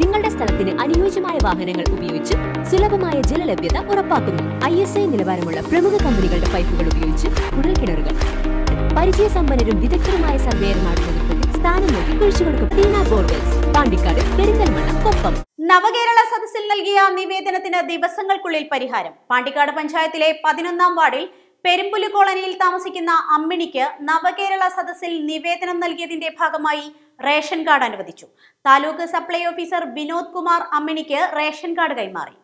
നിങ്ങളുടെ സ്ഥലത്തിന് അനുയോജ്യമായ വാഹനങ്ങൾ ഉപയോഗിച്ച് സുലഭമായ ജലലഭ്യത ഉറപ്പാക്കുന്നു. ഐ എസ് ഐ നിലവാരമുള്ള പ്രമുഖ കമ്പനികളുടെ പൈപ്പുകൾ ഉപയോഗിച്ച് കുഴൽക്കിണറുകൾ പരിചയസമ്പന്നരും വിദഗ്ധരുമായ നേതൃത്വത്തിൽ സ്ഥാനം നൽകി കുഴിച്ചുകൊടുക്കും ടീന ബോർവെൽസ് പാണ്ടിക്കാട് പെരിന്തൽമണ്ണ കൊപ്പം. നവകേരള സദസ്സിൽ നൽകിയ നിവേദനത്തിന് ദിവസങ്ങൾക്കുള്ളിൽ പരിഹാരം. പാണ്ടിക്കാട് പഞ്ചായത്തിലെ പതിനൊന്നാം വാർഡിൽ പെരുമ്പുലു കോളനിയിൽ താമസിക്കുന്ന അമ്മിണിക്ക് നവകേരള സദസ്സിൽ നിവേദനം നൽകിയതിന്റെ ഭാഗമായി റേഷൻ കാർഡ് അനുവദിച്ചു. താലൂക്ക് സപ്ലൈ ഓഫീസർ വിനോദ് കുമാർ അമ്മിണിക്ക് റേഷൻ കാർഡ് കൈമാറി.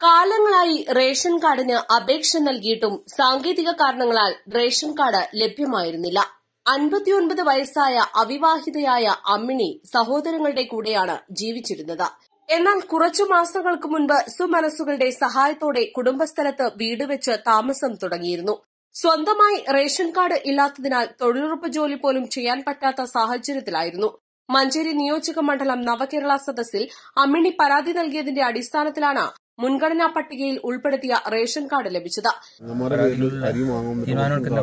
കാലങ്ങളായി റേഷൻ കാർഡിന് അപേക്ഷ നൽകിയിട്ടും സാങ്കേതിക കാരണങ്ങളാൽ റേഷൻ കാർഡ് ലഭ്യമായിരുന്നില്ല. അൻപത്തിയൊൻപത് വയസ്സായ അവിവാഹിതയായ അമ്മിണി സഹോദരങ്ങളുടെ കൂടെയാണ് ജീവിച്ചിരുന്നത്. എന്നാൽ കുറച്ചു മാസങ്ങൾക്ക് മുൻപ് സുമനസ്സുകളുടെ സഹായത്തോടെ കുടുംബസ്ഥലത്ത് വീട് വെച്ച് താമസം തുടങ്ങിയിരുന്നു. സ്വന്തമായി റേഷൻ കാർഡ് ഇല്ലാത്തതിനാൽ തൊഴിലുറപ്പ് ജോലി പോലും ചെയ്യാൻ പറ്റാത്ത സാഹചര്യത്തിലായിരുന്നു. മഞ്ചേരി നിയോജക മണ്ഡലം നവകേരള സദസ്സിൽ അമ്മിണി പരാതി നൽകിയതിന്റെ അടിസ്ഥാനത്തിലാണ് മുൻഗണനാ പട്ടികയിൽ ഉൾപ്പെടുത്തിയ റേഷൻ കാർഡ് ലഭിച്ചത്.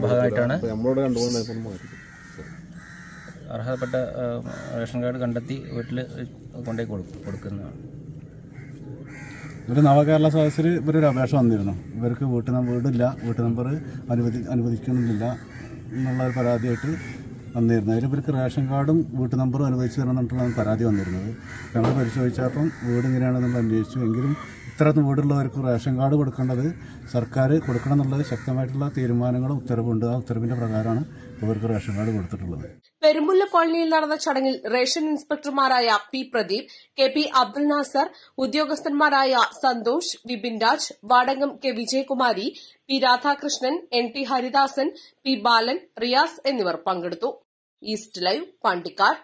ഭാഗമായിട്ടാണ് അർഹതപ്പെട്ട റേഷൻ കാർഡ് കണ്ടെത്തി വീട്ടിൽ കൊണ്ടുപോയി കൊടുക്കും കൊടുക്കുന്നതാണ്. ഒരു നവകേരള സദസ്സിൽ ഇവരൊരു അപേക്ഷ വന്നിരുന്നു ഇവർക്ക് വീട്ടു വീടില്ല വീട്ടു നമ്പർ അനുവദി അനുവദിക്കുന്നില്ല എന്നുള്ള ഒരു പരാതിയായിട്ട് വന്നിരുന്നു അതിൽ ഇവർക്ക് റേഷൻ കാർഡും വീട്ടു നമ്പറും അനുവദിച്ചു തരണം എന്നിട്ടുള്ള പരാതി വന്നിരുന്നത്. ഞങ്ങൾ പരിശോധിച്ചപ്പം വീട് ഇങ്ങനെയാണെന്ന് നമ്മൾ അന്വേഷിച്ചു. എങ്കിലും ഇത്തരം വീടുള്ളവർക്ക് റേഷൻ കാർഡ് കൊടുക്കേണ്ടത് സർക്കാർ കൊടുക്കണം എന്നുള്ളത് ശക്തമായിട്ടുള്ള തീരുമാനങ്ങളും ഉത്തരവുണ്ട്. ആ ഉത്തരവിന്റെ പ്രകാരമാണ് ഇവർക്ക് റേഷൻ കാർഡ് കൊടുത്തിട്ടുള്ളത്. പെരുമ്പുല്ല കോളനിയിൽ നടന്ന ചടങ്ങിൽ ration ഇൻസ്പെക്ടർമാരായ P Pradeep K P Abdul Nasar ഉദ്യോഗസ്ഥന്മാരായ Santhosh Vipin Raj Vadakam K Vijayakumari P Radhakrishnan N T Haridasan P Balan Riyas എന്നിവർ പങ്കെടുത്തു. East live Pandikkad.